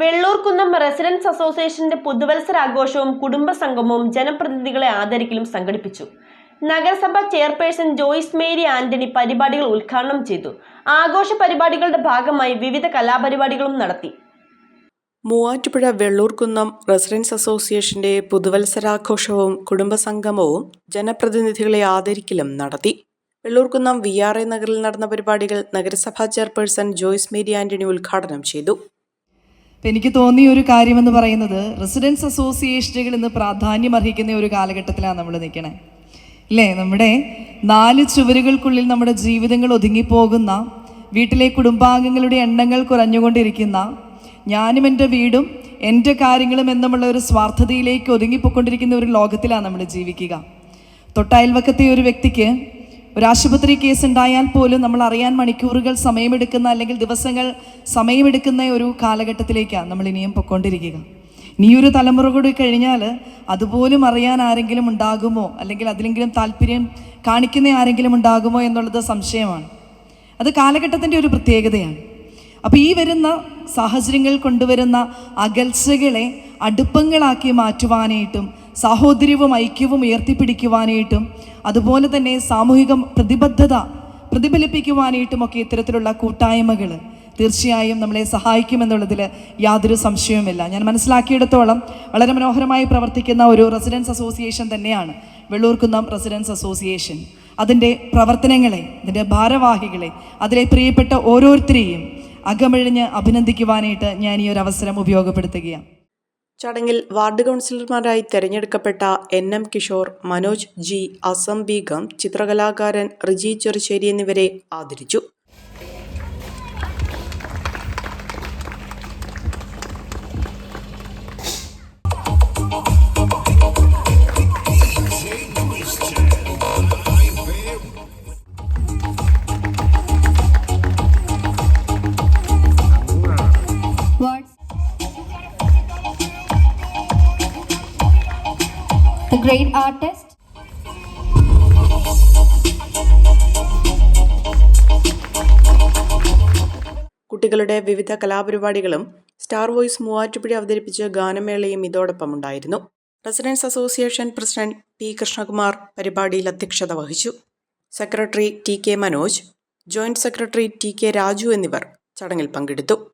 Vellurkunnam residence അസോസിയേഷന്റെ പുതുവത്സര ആഘോഷവും കുടുംബസംഗമവും ജനപ്രതിനിധികളെ ആദരിക്കലും സംഘടിപ്പിച്ചു. നഗരസഭ ചെയർപേഴ്സൺ ജോയിസ് മേരി ആന്റണി പരിപാടികൾ ഉദ്ഘാടനം ചെയ്തു. ആഘോഷ പരിപാടികളുടെ ഭാഗമായി വിവിധ കലാപരിപാടികളും നടത്തി. മൂവാറ്റുപുഴ വെള്ളൂർക്കുന്നം റെസിഡൻസ് അസോസിയേഷന്റെ പുതുവത്സരാഘോഷവും കുടുംബസംഗമവും ജനപ്രതിനിധികളെ ആദരിക്കലും നടത്തി. വെള്ളൂർക്കുന്നം വി ആർ എ നഗറിൽ നടന്ന പരിപാടികൾ നഗരസഭാ ചെയർപേഴ്സൺ ജോയ്സ് മേരി ആന്റണി ഉദ്ഘാടനം ചെയ്തു. അപ്പം എനിക്ക് തോന്നിയ ഒരു കാര്യമെന്ന് പറയുന്നത് റെസിഡൻസ് അസോസിയേഷനുകൾ ഇന്ന് പ്രാധാന്യം അർഹിക്കുന്ന ഒരു കാലഘട്ടത്തിലാണ് നമ്മൾ നിൽക്കണേ. ഇല്ലേ? നമ്മുടെ നാല് ചുവരുകൾക്കുള്ളിൽ നമ്മുടെ ജീവിതങ്ങൾ ഒതുങ്ങിപ്പോകുന്ന വീട്ടിലെ കുടുംബാംഗങ്ങളുടെ എണ്ണങ്ങൾ കുറഞ്ഞുകൊണ്ടിരിക്കുന്ന ഞാനും എന്റെ വീടും എന്റെ കാര്യങ്ങളും എന്നുമുള്ള ഒരു സ്വാർത്ഥതയിലേക്ക് ഒതുങ്ങിപ്പോയിക്കൊണ്ടിരിക്കുന്ന ഒരു ലോകത്തിലാണ് നമ്മൾ ജീവിക്കുക. തൊട്ടയൽവക്കത്തെ ഒരു വ്യക്തിക്ക് ഒരു ആശുപത്രി കേസ് ഉണ്ടായാൽ പോലും നമ്മൾ അറിയാൻ മണിക്കൂറുകൾ സമയമെടുക്കുന്ന അല്ലെങ്കിൽ ദിവസങ്ങൾ സമയമെടുക്കുന്ന ഒരു കാലഘട്ടത്തിലേക്കാണ് നമ്മൾ ഇനിയും പൊയ്ക്കൊണ്ടിരിക്കുക. ഇനി ഒരു തലമുറ കൂടി കഴിഞ്ഞാൽ അതുപോലും അറിയാൻ ആരെങ്കിലും ഉണ്ടാകുമോ? അല്ലെങ്കിൽ അതിലെങ്കിലും താല്പര്യം കാണിക്കുന്ന ആരെങ്കിലും ഉണ്ടാകുമോ എന്നുള്ളത് സംശയമാണ്. അത് കാലഘട്ടത്തിന്റെ ഒരു പ്രത്യേകതയാണ്. അപ്പോൾ ഈ വരുന്ന സാഹചര്യങ്ങൾ കൊണ്ടുവരുന്ന അകൽച്ചകളെ അടുപ്പങ്ങളാക്കി മാറ്റുവാനായിട്ടും സാഹോദര്യവും ഐക്യവും ഉയർത്തിപ്പിടിക്കുവാനായിട്ടും അതുപോലെ തന്നെ സാമൂഹിക പ്രതിബദ്ധത പ്രതിഫലിപ്പിക്കുവാനായിട്ടും ഒക്കെ ഇത്തരത്തിലുള്ള കൂട്ടായ്മകൾ തീർച്ചയായും നമ്മളെ സഹായിക്കുമെന്നുള്ളതിൽ യാതൊരു സംശയവുമില്ല. ഞാൻ മനസ്സിലാക്കിയിടത്തോളം വളരെ മനോഹരമായി പ്രവർത്തിക്കുന്ന ഒരു റെസിഡൻസ് അസോസിയേഷൻ തന്നെയാണ് വെള്ളൂർക്കുന്നം റെസിഡൻസ് അസോസിയേഷൻ. അതിന്റെ പ്രവർത്തനങ്ങളെ അതിന്റെ ഭാരവാഹികളെ അതിലെ പ്രിയപ്പെട്ട ഓരോരുത്തരെയും അകമഴിഞ്ഞ് അഭിനന്ദിക്കുവാനായിട്ട് ഞാൻ ഈ ഒരു അവസരം ഉപയോഗപ്പെടുത്തുകയാണ്. ചടങ്ങിൽ വാർഡ് കൗൺസിലർമാരായി തെരഞ്ഞെടുക്കപ്പെട്ട N M Kishore Manoj G Asam Begum ചിത്രകലാകാരൻ Riji Cherussery എന്നിവരെ ആദരിച്ചു. The great artist. കുട്ടികളുടെ വിവിധ കലാപരിപാടികളും സ്റ്റാർ വോയിസ് മൂവാറ്റുപുഴ അവതരിപ്പിച്ച ഗാനമേളയും ഇതോടൊപ്പം ഉണ്ടായിരുന്നു. Residence association president P Krishnakumar പരിപാടിയിൽ അധ്യക്ഷത വഹിച്ചു. Secretary T K Manoj joint secretary T K Raju എന്നിവർ ചടങ്ങിൽ പങ്കെടുത്തു.